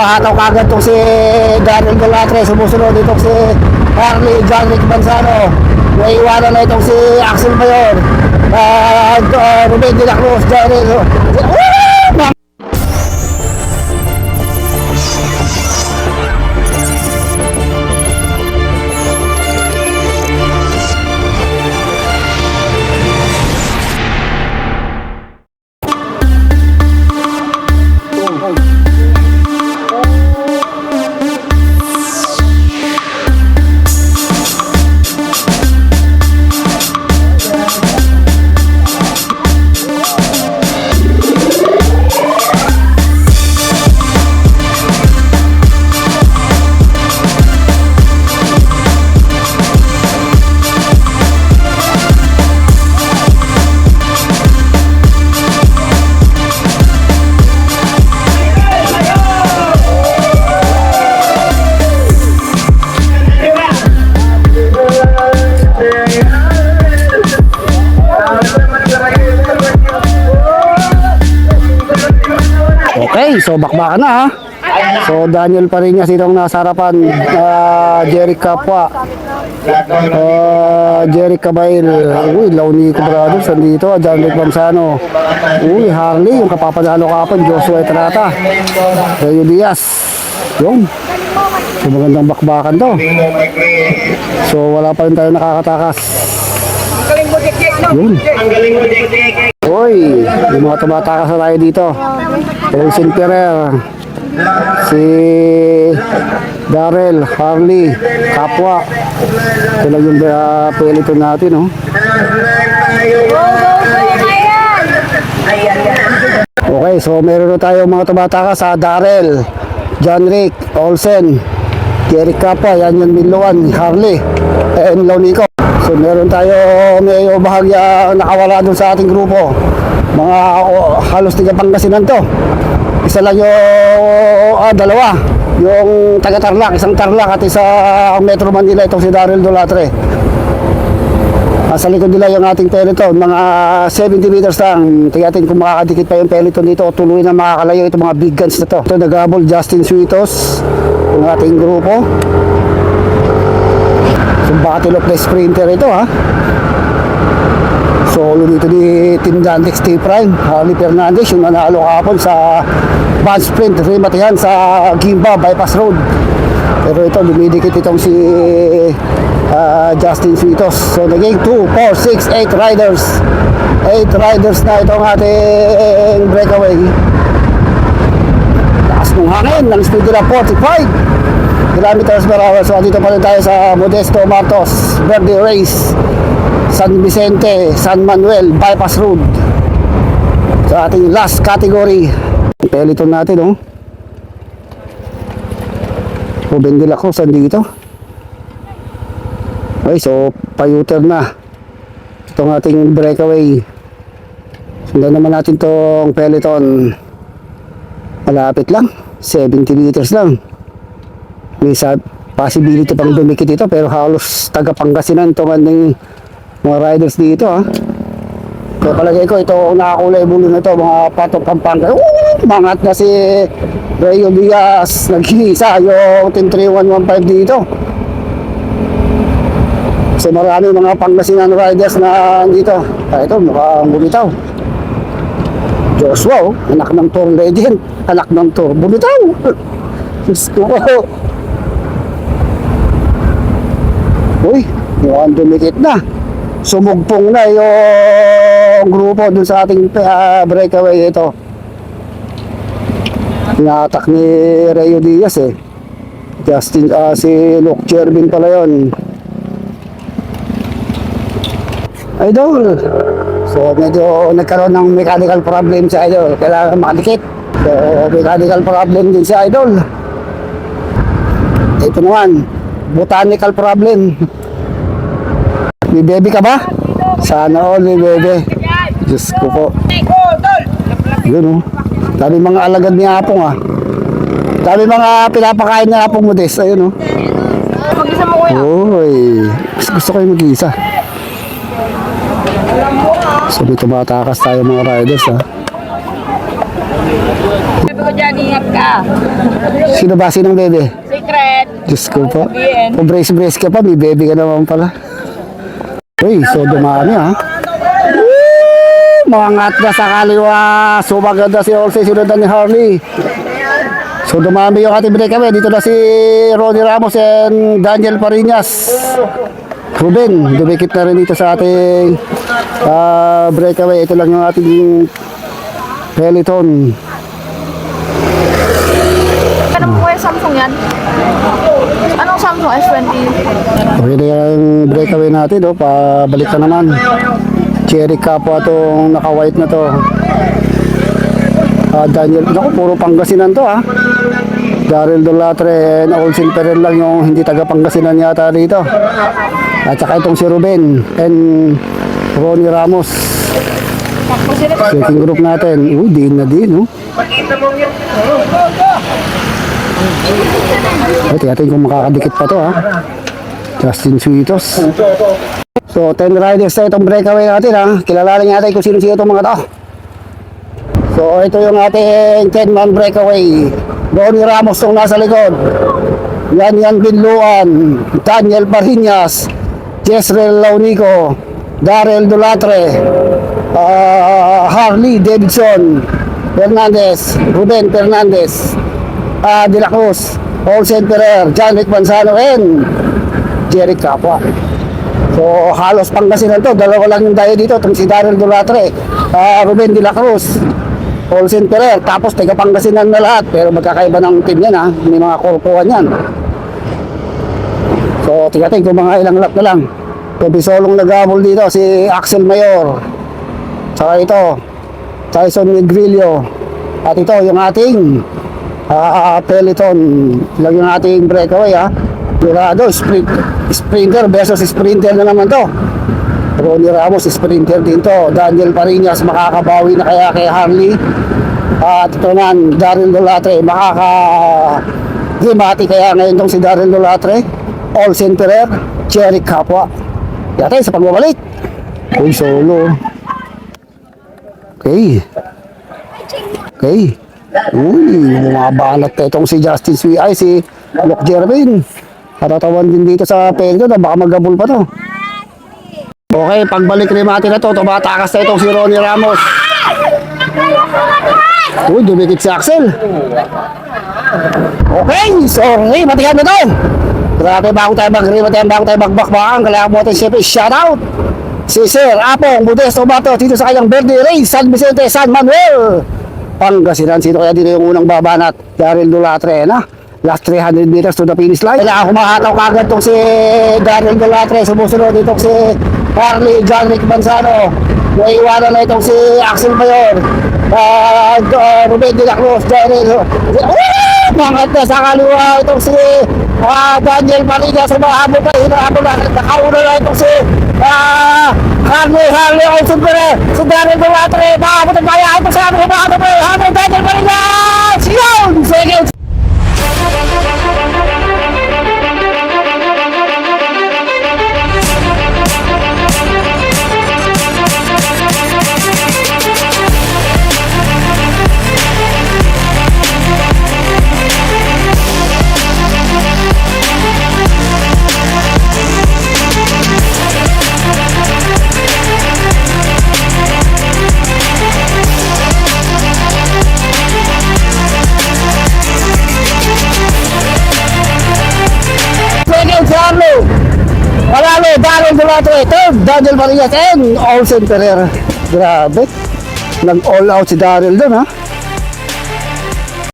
Hataw kagad itong si Daniel Galatre, sumusunod itong si Harley John Rick Banzano. Naiiwanan na itong si Axel Mayor. Uh, uh, Ruben de la Cruz, Daniel. Woo! Okay, so bakbakan na ha. So Daniel pa rin niya sinong nasa harapan. Uh, Jerry Capua. Uh, Jerry Cabail. Uy, Launi Brothers andito. John Rick Bamsano. Uy, Harley. Yung kapapanalo kapon. Joshua Etrata. Rayo Diaz. Yung. So magandang bakbakan to. So wala pa rin tayo nakakatakas. Yun. Uy, yung mga tumatakas na tayo dito. Elsin Ferrer. Si Darrell, Harley, Kapwa. Lang yung uh, pelito natin, oh. Okay, so meron tayo mga tumatakas sa Darrell, John Rick, Olsen, Jerry Kapwa, yan yung Miluan, Harley, and Launico. So meron tayo may bahagya nakawala dun sa ating grupo. Mga o, halos tiga Pangasinan to. Isa lang yung ah, dalawa. Yung taga Tarlac, isang Tarlac at isa Metro Manila itong si Daryl Dolatre. Nasa likod nila yung ating peloton, mga 70 meters lang. Tigatin kung makakadikit pa yung peloton dito, tuloy na makakalayo itong mga big guns na to. Ito nagabol Justin Suitos, yung ating grupo. Of the sprinter ito ha. Solo dito ni Team Dantex T Prime, Harley Fernandez yung nanalo kahapon sa band sprint, rimatihan sa Gimba Bypass Road. Pero ito, lumidikit itong si ah, Justin Suitos. So naging 2, 4, 6, 8 riders. 8 riders na itong ating breakaway. Taas ng hangin, ng speed nila 45 kilometers per hour. So, dito pa rin tayo sa Modesto Martos, Verde Race, San Vicente, San Manuel, Bypass Road. Sa ating last category. Peloton natin, oh. Ruben de la Cruz, andito. Okay, so, payuter na. Itong ating breakaway. Sundan naman natin tong peloton. Malapit lang. 70 meters lang. May sa possibility pang dumikit ito pero halos taga Pangasinan itong ating mga riders dito ha. Kaya palagay ko ito nakakulay bulo na ito mga patong Pampanga. Uh, mangat na si Rayo Diaz nag-isa yung Team 3115 dito. So marami mga Pangasinan riders na dito. Ah, ito mukhang bumitaw. Joshua, oh, anak ng tour legend, anak ng tour, bumitaw. Diyos ko. Uy, mukhang dumikit na. Sumugpong na yung grupo dun sa ating ah, breakaway ito. Tinatak ni Rayo Diaz eh. Justin, ah, si Luke Chervin pala yun. Idol. So medyo nagkaroon ng mechanical problem si Idol. Kailangan makadikit. So mechanical problem din si Idol. Ito naman, botanical problem. May baby ka ba? Sana all may baby. Diyos ko po. Yun oh. Dami mga alagad ni Apong ah. Dami mga pinapakain ni Apong Modest. Ayun oh. Mag-isa mo kuya. Uy, gusto ko yung mag-isa. So may tumatakas tayo mga riders ha. Sabi ko, ka. Sino ba? Sinong bebe? Diyos ko po. Kung brace-brace ka pa, may baby ka naman pala. Uy, so dumami ha. Woo! Mga ngat na sa kaliwa. So maganda si Olsen, sinudan ni Harley. So dumami yung ating breakaway. Dito na si Ronnie Ramos and Daniel Parinas. Ruben, dumikit na rin dito sa ating ah, breakaway. Ito lang yung ating peloton. Anong po yung Samsung yan? Anong Samsung S20? Okay na yung breakaway natin, oh. pabalik na naman. Cherry Capua itong naka-white na to. Ah, Daniel, naku, puro Pangasinan to ha. Daryl Dolatre and Olsen Perel lang yung hindi taga Pangasinan yata dito. At saka itong si Ruben and Ronnie Ramos. Second group natin. Uy, din na din, oh. Ay, tingnan kung makakadikit pa to ha. Justin Suitos. So, 10 riders na itong breakaway natin ha. Kilalanin natin kung sino-sino itong mga to. So, ito yung ating 10-man breakaway. Ronnie Ramos itong nasa likod. Yan Yan Binluan. Daniel Parinas. Jezreel Launico. Darrell Dulatre. ah, Harley Davidson. Fernandez. Ruben Fernandez. Ah De La Cruz. Olsen Ferrer. John Rick Manzano and Jerry Capua. So halos Pangasinan to, dalawa lang yung tayo dito, itong si Daryl Dulatre, ah Ruben de la Cruz, Olsen Ferrer, tapos taga Pangasinan na lahat, pero magkakaiba ng team yan ha, may mga korpuan yan. So tigating kung mga ilang lap na lang. Pwede solong nagabol dito si Axel Mayor. Saka ito, Tyson Negrillo. At ito yung ating ah peloton. Lang yung ating breakaway ha. Durado, sprint, sprinter versus sprinter na naman to. Ronnie Ramos, sprinter din to. Daniel Parinas, makakabawi na kaya kay Harley. At ito naman, Daryl Dolatre, makaka Gimati kaya ngayon tong si Daryl Dolatre. Olsen Ferrer, Cherry Capua. Yata sa pagbabalik. Uy, solo. Okay. Okay. Uy, bumabanat na itong si Justin Sui, ay si Luke Jervin. Natatawan din dito sa pelito na baka magabol pa to. Okay, pagbalik rin natin na to, tumatakas na itong si Ronnie Ramos. Uy, dumikit si Axel. Okay, sorry, matihan na to. Grabe, bago tayo mag-rimatihan, bago tayo magbakbakan, kailangan mo natin siyempre shoutout. Si Sir Apong Modesto Bato dito sa kanyang birthday race, San Vicente, San Manuel. Pangasinan, sino kaya dito yung unang babanat? Daryl Dulatre, na? Last 300 meters to the finish line. Kailangan humahataw kagad tong si Daryl Dulatre. Sumusunod itong si Harley John Rick. Naiiwanan na itong si Axel Mayor. Uh, uh, Ruben de la Cruz, Daryl. Uh, Mangat na sa kaliwa itong si ah, Daniel Paliga. Sumahabol pa, hinahabol na. Nakauna na itong si ah, Harley, Harley Olsen Pere. Si Daryl Dulatre. Makakabot ang kaya ito sa amin. Makakabot pa, Harley Daniel Paliga. Dulatre. Third, Daniel Marias and Olsen Pereira. Grabe. Nag-all out si Daryl doon ha.